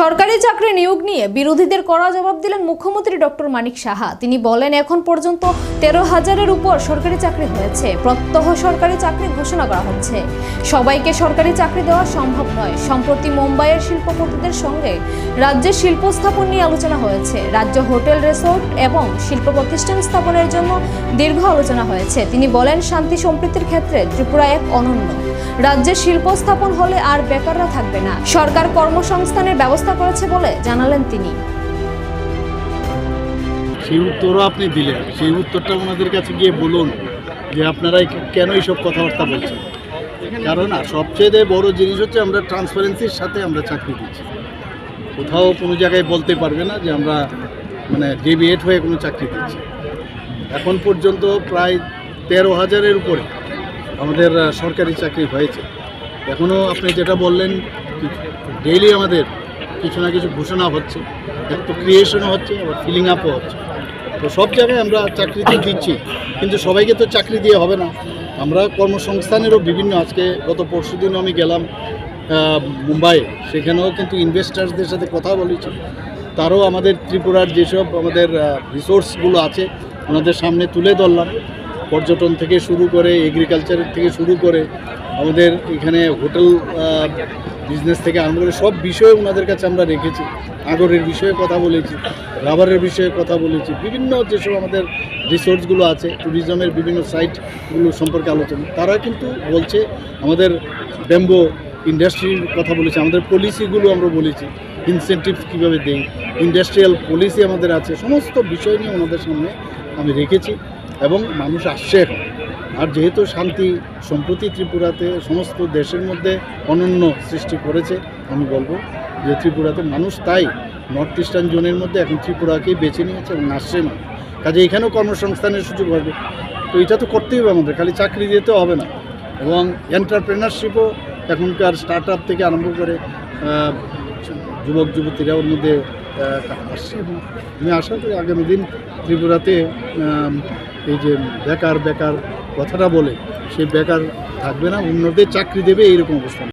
সরকারি চাকরি নিয়োগ নিয়ে বিরোধীদের কড়া জবাব দিলেন মুখ্যমন্ত্রী ডক্টর মানিক সাহা। তিনি বলেন, এখন পর্যন্ত তেরো হাজারের উপর সরকারি চাকরি হয়েছে। প্রত্যহ সরকারি চাকরি ঘোষণা করা হচ্ছে। সবাইকে সরকারি চাকরি দেওয়া সম্ভব নয়। সম্প্রতি মুম্বাইয়ের শিল্পপতিদের সঙ্গে রাজ্যের শিল্প স্থাপন নিয়ে আলোচনা হয়েছে। রাজ্য হোটেল, রিসোর্ট এবং শিল্প প্রতিষ্ঠান স্থাপনের জন্য দীর্ঘ আলোচনা হয়েছে। তিনি বলেন, শান্তি সম্প্রীতির ক্ষেত্রে ত্রিপুরা এক অনন্য। রাজ্যে শিল্প স্থাপন হলে আর বেকাররা থাকবে না। সরকার কর্মসংস্থানের ব্যবস্থা করেছে বলে জানালেন তিনি। সেই উত্তরও আপনি দিলেন। সেই উত্তরটা ওনাদের কাছে গিয়ে বলুন যে আপনারা কেন এইসব কথাবার্তা বলছেন? কারণ সবচেয়ে বড় জিনিস হচ্ছে আমরা ট্রান্সপারেন্সির সাথে আমরা চাকরি দিচ্ছি। কোথাও কোনো জায়গায় বলতে পারবে না যে আমরা মানে ডেভিয়েট হয়ে কোনো চাকরি দিচ্ছি। এখন পর্যন্ত প্রায় তেরো হাজারের উপরে আমাদের সরকারি চাকরি হয়েছে। এখনও আপনি যেটা বললেন ডেইলি আমাদের কিছু না কিছু ঘোষণা হচ্ছে, একটু ক্রিয়েশনও হচ্ছে, আবার ফিলিং আপও হচ্ছে। তো সব জায়গায় আমরা চাকরি তো দিচ্ছি, কিন্তু সবাইকে তো চাকরি দিয়ে হবে না। আমরা কর্মসংস্থানেরও বিভিন্ন, আজকে গত পরশু দিনও আমি গেলাম মুম্বাই, সেখানেও কিন্তু ইনভেস্টার্সদের সাথে কথা বলেছি। তারও আমাদের ত্রিপুরার যেসব আমাদের রিসোর্সগুলো আছে, ওনাদের সামনে তুলে ধরলাম। পর্যটন থেকে শুরু করে এগ্রিকালচারের থেকে শুরু করে, আমাদের এখানে হোটেল বিজনেস থেকে আরম্ভ করে সব বিষয়ে ওনাদের কাছে আমরা রেখেছি। আগরের বিষয়ে কথা বলেছি, রাবারের বিষয়ে কথা বলেছি, বিভিন্ন যেসব আমাদের রিসোর্সগুলো আছে ট্যুরিজমের বিভিন্ন সাইটগুলো সম্পর্কে আলোচনা। তারা কিন্তু বলছে, আমাদের ব্যাম্বো ইন্ডাস্ট্রির কথা বলেছি, আমাদের পলিসিগুলো আমরা বলেছি ইনসেন্টিভ কীভাবে দেই ইন্ডাস্ট্রিয়াল পলিসি আমাদের আছে, সমস্ত বিষয় নিয়ে ওনাদের সামনে আমি রেখেছি। এবং মানুষ আসছে এখন। আর যেহেতু শান্তি, সম্প্রতি ত্রিপুরাতে সমস্ত দেশের মধ্যে অনন্য সৃষ্টি করেছে, আমি বলব যে ত্রিপুরাতে মানুষ তাই নর্থ ইস্টার্ন জোনের মধ্যে এখন ত্রিপুরাকেই বেছে নিয়েছে এবং আসছে না কাজে এখানেও কর্মসংস্থানের সুযোগ হবে। তো এটা তো করতেই হবে আমাদের, খালি চাকরি দিতে হবে না। এবং এন্টারপ্রেনারশিপও এখনকার স্টার্ট আপ থেকে আরম্ভ করে যুবক, যুবতীরা ওর মধ্যে আসছে। এবং আমি আশা করি আগামী দিন ত্রিপুরাতে এই যে বেকার বেকার কথাটা বলে, সে বেকার থাকবে না, অন্যদের চাকরি দেবে, এইরকম অবস্থা।